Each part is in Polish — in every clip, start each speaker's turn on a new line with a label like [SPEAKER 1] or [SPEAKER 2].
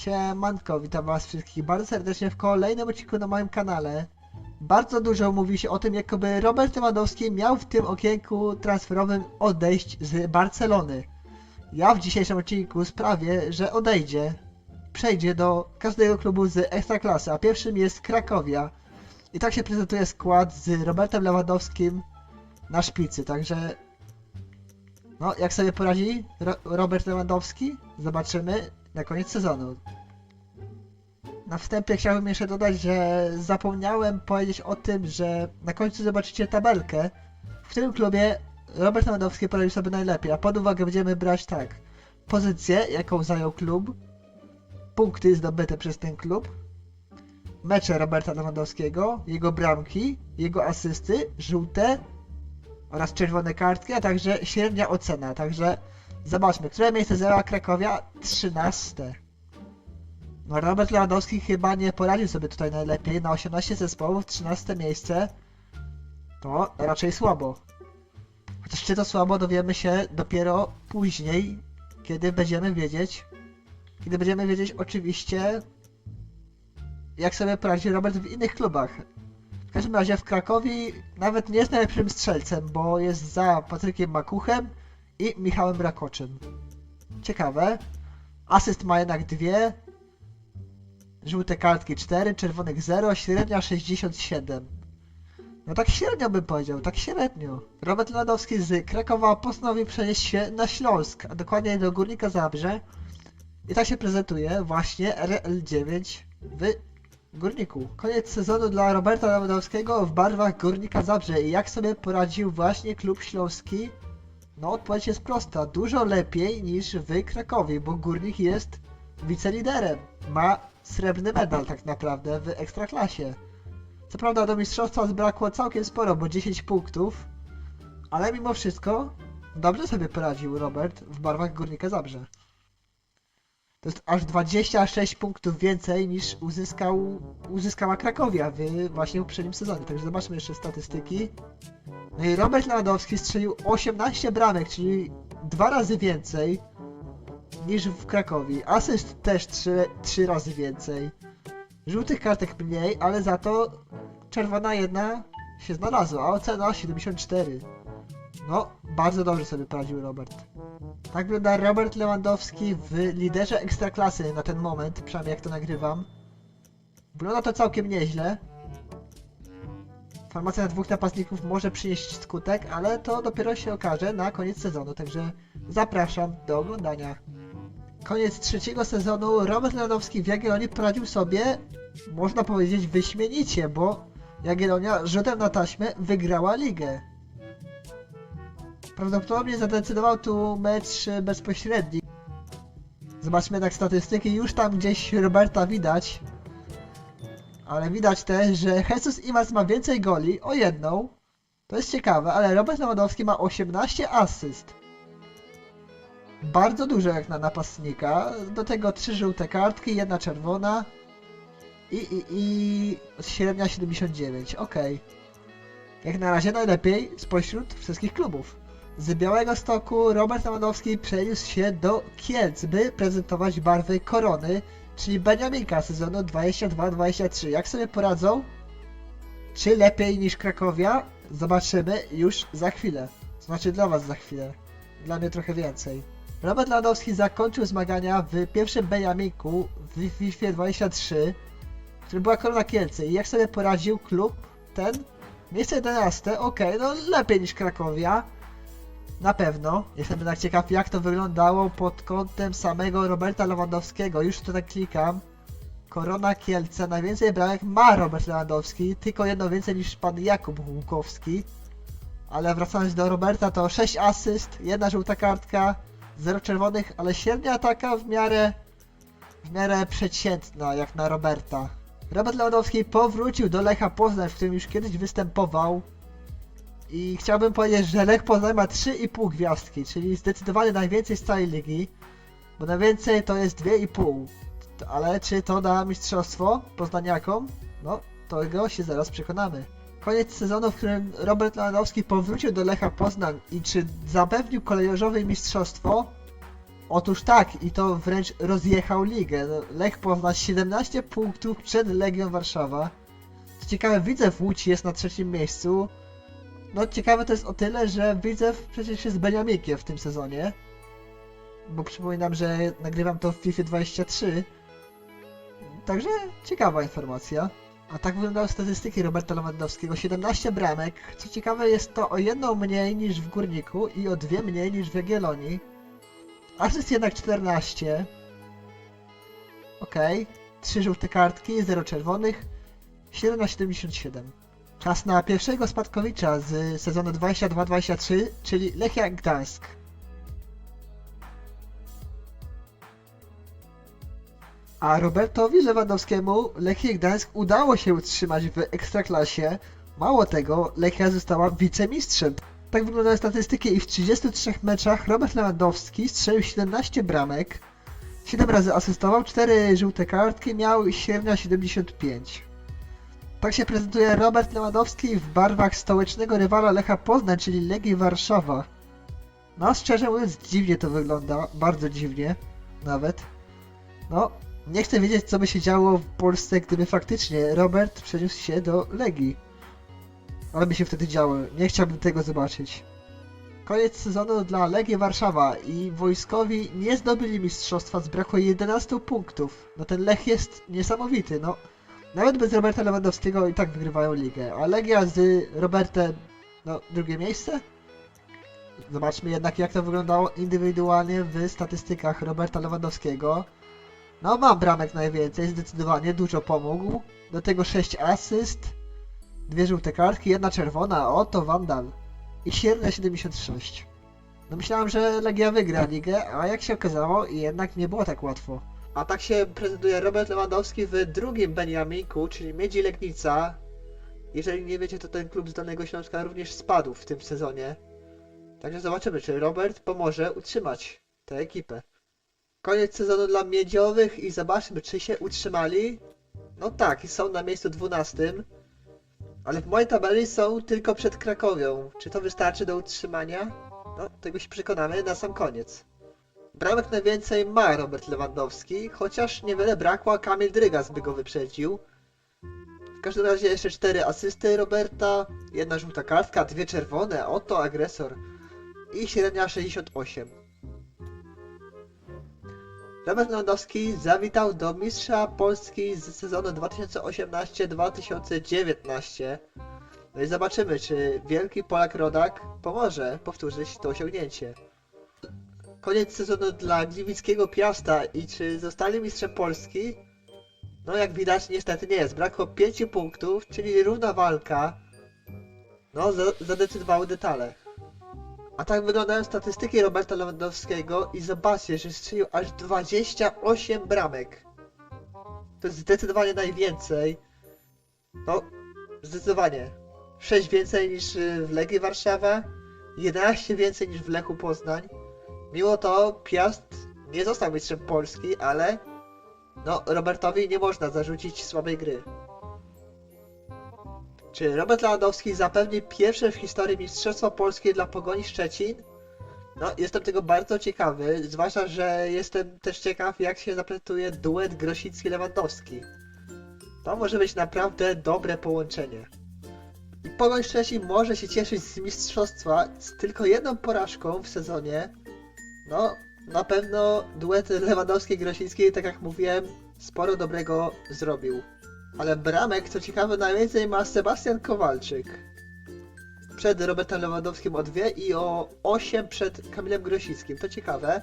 [SPEAKER 1] Siemanko, witam was wszystkich bardzo serdecznie w kolejnym odcinku na moim kanale. Bardzo dużo mówi się o tym, jakoby Robert Lewandowski miał w tym okienku transferowym odejść z Barcelony. Ja w dzisiejszym odcinku sprawię, że odejdzie. Przejdzie do każdego klubu z Ekstraklasy, a pierwszym jest Krakowia. I tak się prezentuje skład z Robertem Lewandowskim na szpicy, także... No, jak sobie poradzi Ro Robert Lewandowski? Zobaczymy na koniec sezonu. Na wstępie chciałbym jeszcze dodać, że zapomniałem powiedzieć o tym, że na końcu zobaczycie tabelkę, w którym klubie Robert Lewandowski poradził sobie najlepiej, a pod uwagę będziemy brać tak, pozycję, jaką zajął klub, punkty zdobyte przez ten klub, mecze Roberta Lewandowskiego, jego bramki, jego asysty, żółte oraz czerwone kartki, a także średnia ocena, także Zobaczmy, które miejsce zajęła Krakowia? 13. No Robert Lewandowski chyba nie poradził sobie tutaj najlepiej. Na 18 zespołów, 13 miejsce. To raczej słabo. Chociaż czy to słabo dowiemy się dopiero później, kiedy będziemy wiedzieć. Kiedy będziemy wiedzieć oczywiście, jak sobie poradzi Robert w innych klubach. W każdym razie w Krakowi nawet nie jest najlepszym strzelcem, bo jest za Patrykiem Makuchem i Michałem Rakoczym. Ciekawe. Asyst ma jednak dwie. Żółte kartki 4, czerwonych 0, średnia 67. No tak średnio bym powiedział, tak średnio. Robert Lewandowski z Krakowa postanowił przenieść się na Śląsk, a dokładnie do Górnika Zabrze. I tak się prezentuje właśnie RL9 w Górniku. Koniec sezonu dla Roberta Lewandowskiego w barwach Górnika Zabrze i jak sobie poradził właśnie klub śląski no, odpowiedź jest prosta. Dużo lepiej niż w Krakowie, bo Górnik jest wiceliderem. Ma srebrny medal tak naprawdę w Ekstraklasie. Co prawda do mistrzostwa zbrakło całkiem sporo, bo 10 punktów, ale mimo wszystko dobrze sobie poradził Robert w barwach Górnika Zabrze. To jest aż 26 punktów więcej niż uzyskał, uzyskała Krakowia w właśnie poprzednim sezonie. Także zobaczmy jeszcze statystyki. No i Robert Lewandowski strzelił 18 bramek, czyli dwa razy więcej niż w Krakowie. Asyst też 3, 3 razy więcej. Żółtych kartek mniej, ale za to czerwona jedna się znalazła, a ocena 74. No, bardzo dobrze sobie poradził Robert. Tak wygląda Robert Lewandowski w liderze ekstraklasy na ten moment, przynajmniej jak to nagrywam. Wygląda to całkiem nieźle. Formacja dwóch napastników może przynieść skutek, ale to dopiero się okaże na koniec sezonu, także zapraszam do oglądania. Koniec trzeciego sezonu Robert Lewandowski w Jagiellonii poradził sobie, można powiedzieć, wyśmienicie, bo Jagiellonia rzutem na taśmę wygrała ligę. Prawdopodobnie zadecydował tu mecz bezpośredni. Zobaczmy jednak statystyki, już tam gdzieś Roberta widać. Ale widać też, że Jesus Imas ma więcej goli, o jedną. To jest ciekawe, ale Robert Lewandowski ma 18 asyst. Bardzo dużo jak na napastnika. Do tego 3 żółte kartki, jedna czerwona. I, i, i średnia 79, ok. Jak na razie najlepiej spośród wszystkich klubów. Z Białego Stoku Robert Lewandowski przeniósł się do Kielc, by prezentować barwy korony, czyli Beniaminka sezonu 22-23. Jak sobie poradzą? Czy lepiej niż Krakowia? Zobaczymy już za chwilę. Znaczy dla Was za chwilę. Dla mnie trochę więcej. Robert Lewandowski zakończył zmagania w pierwszym Beniaminku w FIFA 23, który była Korona Kielce. I jak sobie poradził klub ten? Miejsce 11, ok, no lepiej niż Krakowia. Na pewno. Jestem jednak ciekaw jak to wyglądało pod kątem samego Roberta Lewandowskiego. Już tutaj klikam. Korona Kielce. Najwięcej bramek ma Robert Lewandowski. Tylko jedno więcej niż pan Jakub Łukowski. Ale wracając do Roberta to 6 asyst, jedna żółta kartka, 0 czerwonych, ale średnia taka w miarę w miarę przeciętna jak na Roberta. Robert Lewandowski powrócił do Lecha Poznań, w którym już kiedyś występował. I chciałbym powiedzieć, że Lech Poznań ma 3,5 gwiazdki, czyli zdecydowanie najwięcej z całej ligi. Bo najwięcej to jest 2,5. To- Ale czy to da mistrzostwo poznaniakom? No, tego się zaraz przekonamy. Koniec sezonu, w którym Robert Lewandowski powrócił do Lecha Poznań i czy zapewnił kolejorzowe mistrzostwo? Otóż tak, i to wręcz rozjechał ligę. No, Lech Poznań 17 punktów przed Legią Warszawa. Co ciekawe, Widzew Łódź jest na trzecim miejscu. No ciekawe to jest o tyle, że Widzew przecież jest Beniamikiem w tym sezonie. Bo przypominam, że nagrywam to w FIFA 23. Także ciekawa informacja. A tak wyglądały statystyki Roberta Lewandowskiego. 17 bramek. Co ciekawe jest to o jedną mniej niż w Górniku i o dwie mniej niż w Jagiellonii. Asyst jednak 14. Okej. 3 żółte kartki, 0 czerwonych. 7 na 77. Czas na pierwszego spadkowicza z sezonu 22-23, czyli Lechia Gdańsk. A Robertowi Lewandowskiemu Lechii Gdańsk udało się utrzymać w Ekstraklasie. Mało tego, Lechia została wicemistrzem. Tak wyglądają statystyki i w 33 meczach Robert Lewandowski strzelił 17 bramek, 7 razy asystował, 4 żółte kartki, miał średnia 75. Tak się prezentuje Robert Lewandowski w barwach stołecznego rywala Lecha Poznań, czyli Legii Warszawa. No, szczerze mówiąc, dziwnie to wygląda, bardzo dziwnie, nawet. No, nie chcę wiedzieć, co by się działo w Polsce, gdyby faktycznie Robert przeniósł się do Legii. Ale by się wtedy działo. Nie chciałbym tego zobaczyć. Koniec sezonu dla Legii Warszawa i wojskowi nie zdobyli mistrzostwa, zbrakło 11 punktów. No ten Lech jest niesamowity, no. Nawet bez Roberta Lewandowskiego i tak wygrywają ligę, a Legia z Robertem, no, drugie miejsce? Zobaczmy jednak jak to wyglądało indywidualnie w statystykach Roberta Lewandowskiego. No ma bramek najwięcej, zdecydowanie dużo pomógł. Do tego 6 asyst, dwie żółte kartki, jedna czerwona, oto Wandal. I średnia 76. No myślałem, że Legia wygra ligę, a jak się okazało, jednak nie było tak łatwo. A tak się prezentuje Robert Lewandowski w drugim Beniamiku, czyli Miedzi Legnica. Jeżeli nie wiecie, to ten klub z Dolnego Śląska również spadł w tym sezonie. Także zobaczymy, czy Robert pomoże utrzymać tę ekipę. Koniec sezonu dla miedziowych i zobaczmy, czy się utrzymali. No tak, są na miejscu 12. Ale w mojej tabeli są tylko przed Krakowią. Czy to wystarczy do utrzymania? No, tego się przekonamy na sam koniec. Bramek najwięcej ma Robert Lewandowski, chociaż niewiele brakło, a Kamil Drygas by go wyprzedził. W każdym razie jeszcze 4 asysty Roberta, jedna żółta kartka, dwie czerwone, oto agresor. I średnia 68. Robert Lewandowski zawitał do mistrza Polski z sezonu 2018-2019. No i zobaczymy, czy wielki Polak Rodak pomoże powtórzyć to osiągnięcie. Koniec sezonu dla Gliwickiego Piasta i czy zostali mistrzem Polski? No jak widać niestety nie jest. Brakło 5 punktów, czyli równa walka. No, za- zadecydowały detale. A tak wyglądają statystyki Roberta Lewandowskiego i zobaczcie, że strzelił aż 28 bramek. To jest zdecydowanie najwięcej. No, zdecydowanie. 6 więcej niż w Legii Warszawa, 11 więcej niż w Lechu Poznań. Mimo to Piast nie został mistrzem Polski, ale no, Robertowi nie można zarzucić słabej gry. Czy Robert Lewandowski zapewni pierwsze w historii Mistrzostwo Polskie dla Pogoni Szczecin? No, jestem tego bardzo ciekawy, zwłaszcza, że jestem też ciekaw, jak się zaprezentuje duet Grosicki-Lewandowski. To może być naprawdę dobre połączenie. I Pogoń Szczecin może się cieszyć z mistrzostwa z tylko jedną porażką w sezonie. No, na pewno duet Lewandowski-Grosicki, tak jak mówiłem, sporo dobrego zrobił. Ale bramek, co ciekawe, najwięcej ma Sebastian Kowalczyk. Przed Robertem Lewandowskim o 2 i o 8 przed Kamilem Grosickim. To ciekawe.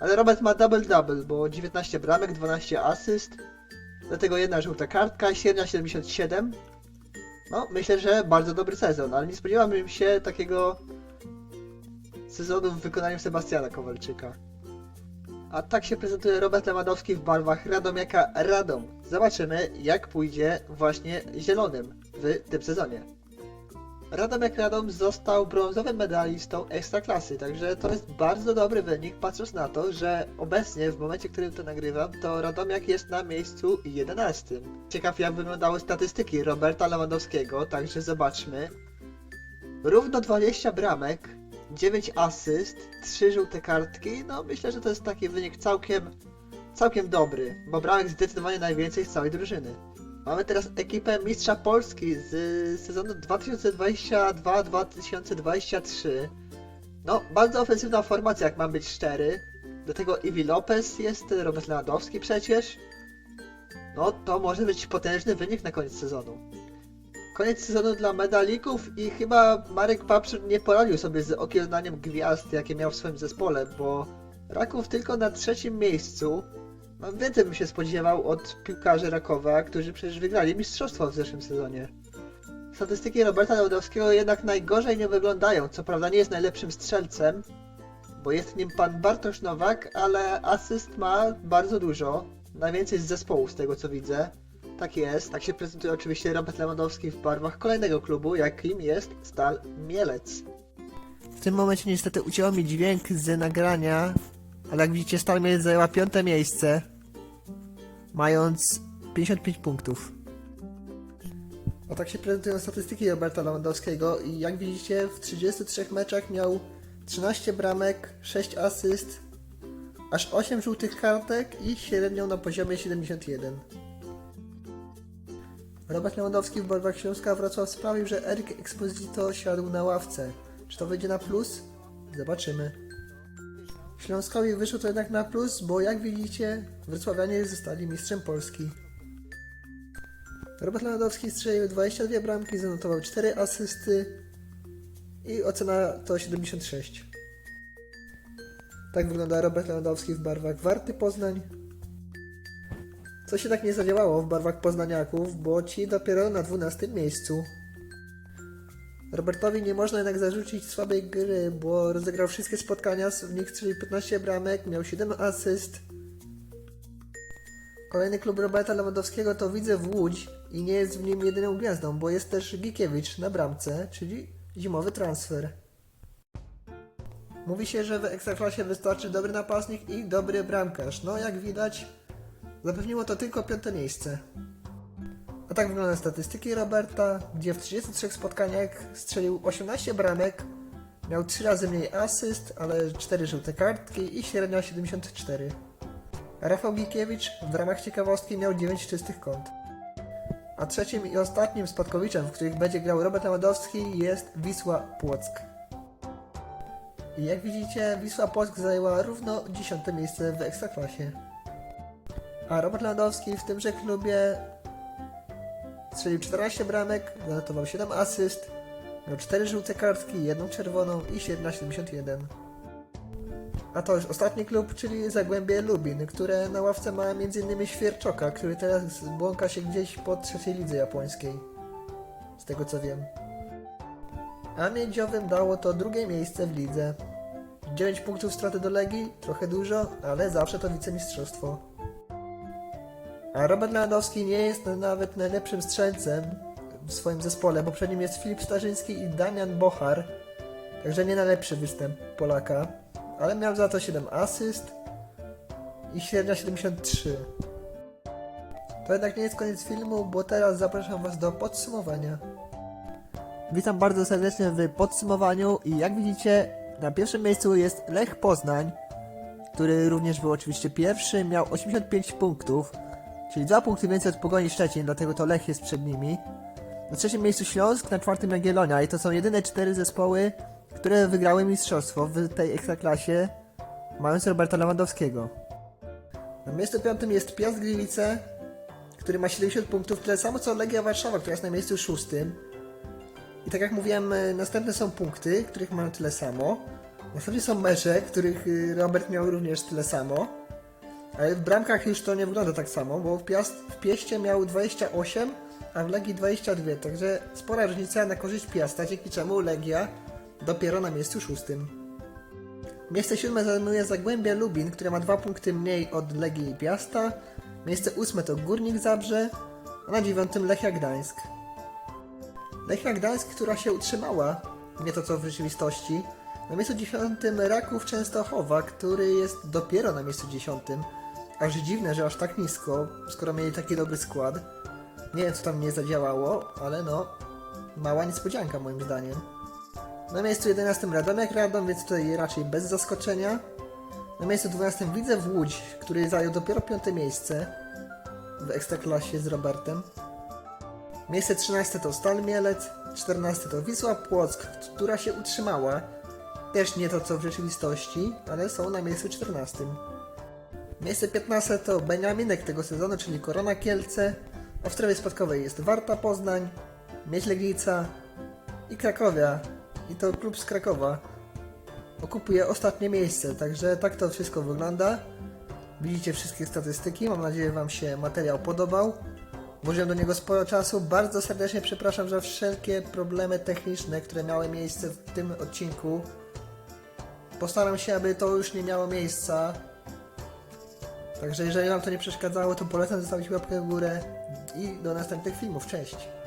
[SPEAKER 1] Ale Robert ma double-double, bo 19 bramek, 12 asyst. Do tego jedna żółta kartka, średnia 77. No, myślę, że bardzo dobry sezon, ale nie spodziewałbym się takiego sezonu w wykonaniu Sebastiana Kowalczyka. A tak się prezentuje Robert Lewandowski w barwach Radomiaka Radom. Zobaczymy, jak pójdzie właśnie zielonym w tym sezonie. Radomiak Radom został brązowym medalistą Ekstraklasy, także to jest bardzo dobry wynik, patrząc na to, że obecnie, w momencie, w którym to nagrywam, to Radomiak jest na miejscu 11. Ciekaw, jak wyglądały statystyki Roberta Lewandowskiego, także zobaczmy. Równo 20 bramek, 9 asyst, 3 żółte kartki. No myślę, że to jest taki wynik całkiem, całkiem dobry, bo bramek zdecydowanie najwięcej z całej drużyny. Mamy teraz ekipę Mistrza Polski z sezonu 2022-2023. No, bardzo ofensywna formacja, jak mam być szczery. Do tego Iwi Lopez jest, Robert Lewandowski przecież. No, to może być potężny wynik na koniec sezonu. Koniec sezonu dla medalików i chyba Marek Papszur nie poradził sobie z okiełznaniem gwiazd, jakie miał w swoim zespole, bo Raków tylko na trzecim miejscu. No, więcej bym się spodziewał od piłkarzy Rakowa, którzy przecież wygrali mistrzostwo w zeszłym sezonie. Statystyki Roberta Lewandowskiego jednak najgorzej nie wyglądają. Co prawda nie jest najlepszym strzelcem, bo jest nim pan Bartosz Nowak, ale asyst ma bardzo dużo. Najwięcej z zespołu, z tego co widzę. Tak jest, tak się prezentuje oczywiście Robert Lewandowski w barwach kolejnego klubu, jakim jest Stal Mielec. W tym momencie niestety ucięło mi dźwięk z nagrania, ale jak widzicie Stal Mielec zajęła piąte miejsce, mając 55 punktów. O tak się prezentują statystyki Roberta Lewandowskiego i jak widzicie w 33 meczach miał 13 bramek, 6 asyst, aż 8 żółtych kartek i średnią na poziomie 71. Robert Lewandowski w barwach Śląska Wrocław sprawił, że Erik Exposito siadł na ławce. Czy to wyjdzie na plus? Zobaczymy. Śląskowi wyszło to jednak na plus, bo jak widzicie, Wrocławianie zostali mistrzem Polski. Robert Lewandowski strzelił 22 bramki, zanotował 4 asysty i ocena to 76. Tak wygląda Robert Lewandowski w barwach Warty Poznań. Co się tak nie zadziałało w barwach poznaniaków, bo ci dopiero na 12 miejscu. Robertowi nie można jednak zarzucić słabej gry, bo rozegrał wszystkie spotkania, w nich strzelił 15 bramek, miał 7 asyst. Kolejny klub Roberta Lewandowskiego to widzę w Łódź i nie jest w nim jedyną gwiazdą, bo jest też Gikiewicz na bramce, czyli zimowy transfer. Mówi się, że w Ekstraklasie wystarczy dobry napastnik i dobry bramkarz. No jak widać, zapewniło to tylko piąte miejsce. A tak wyglądają statystyki Roberta, gdzie w 33 spotkaniach strzelił 18 bramek, miał 3 razy mniej asyst, ale 4 żółte kartki i średnia 74. Rafał Gikiewicz w ramach ciekawostki miał 9 czystych kąt. A trzecim i ostatnim spadkowiczem, w których będzie grał Robert Lewandowski jest Wisła Płock. I jak widzicie, Wisła Płock zajęła równo 10 miejsce w Ekstraklasie. A Robert Lewandowski w tymże klubie strzelił 14 bramek, zanotował 7 asyst, miał 4 żółte kartki, jedną czerwoną i średnia 71. A to już ostatni klub, czyli Zagłębie Lubin, które na ławce ma m.in. Świerczoka, który teraz błąka się gdzieś po trzeciej lidze japońskiej. Z tego co wiem. A Miedziowym dało to drugie miejsce w lidze. 9 punktów straty do Legii, trochę dużo, ale zawsze to wicemistrzostwo. A Robert Lewandowski nie jest nawet najlepszym strzelcem w swoim zespole, bo przed nim jest Filip Starzyński i Damian Bochar, także nie najlepszy występ Polaka, ale miał za to 7 asyst i średnia 73. To jednak nie jest koniec filmu, bo teraz zapraszam Was do podsumowania. Witam bardzo serdecznie w podsumowaniu i jak widzicie na pierwszym miejscu jest Lech Poznań, który również był oczywiście pierwszy, miał 85 punktów, czyli 2 punkty więcej od Pogoni Szczecin, dlatego to Lech jest przed nimi. Na trzecim miejscu Śląsk, na czwartym Jagiellonia i to są jedyne cztery zespoły, które wygrały mistrzostwo w tej ekstraklasie, mając Roberta Lewandowskiego. Na miejscu piątym jest Piast Gliwice, który ma 70 punktów, tyle samo co Legia Warszawa, która jest na miejscu szóstym. I tak jak mówiłem, e, następne są punkty, których mają tyle samo. Następnie są mecze, których y, Robert miał również tyle samo. Ale w bramkach już to nie wygląda tak samo, bo w, Piast, w Pieście miał 28, a w Legii 22. Także spora różnica na korzyść Piasta, dzięki czemu Legia dopiero na miejscu szóstym. Miejsce siódme zajmuje Zagłębie Lubin, które ma dwa punkty mniej od Legii i Piasta. Miejsce ósme to Górnik Zabrze, a na dziewiątym Lechia Gdańsk. Lechia Gdańsk, która się utrzymała, nie to co w rzeczywistości. Na miejscu dziesiątym Raków Częstochowa, który jest dopiero na miejscu dziesiątym. Aż dziwne, że aż tak nisko, skoro mieli taki dobry skład. Nie wiem co tam nie zadziałało, ale no, mała niespodzianka moim zdaniem. Na miejscu 11 Radomiak Radom, więc tutaj raczej bez zaskoczenia. Na miejscu 12 Widzew Łódź, który zajął dopiero piąte miejsce w Ekstraklasie z Robertem. Miejsce 13 to Stal Mielec, 14 to Wisła Płock, która się utrzymała. Też nie to co w rzeczywistości, ale są na miejscu 14. Miejsce 15 to Beniaminek tego sezonu, czyli Korona Kielce. A w strefie spadkowej jest Warta Poznań, Miedź Legnica i Krakowia. I to klub z Krakowa okupuje ostatnie miejsce, także tak to wszystko wygląda. Widzicie wszystkie statystyki, mam nadzieję Wam się materiał podobał. Włożyłem do niego sporo czasu. Bardzo serdecznie przepraszam za wszelkie problemy techniczne, które miały miejsce w tym odcinku. Postaram się, aby to już nie miało miejsca. Także jeżeli Wam to nie przeszkadzało, to polecam zostawić łapkę w górę i do następnych filmów. Cześć!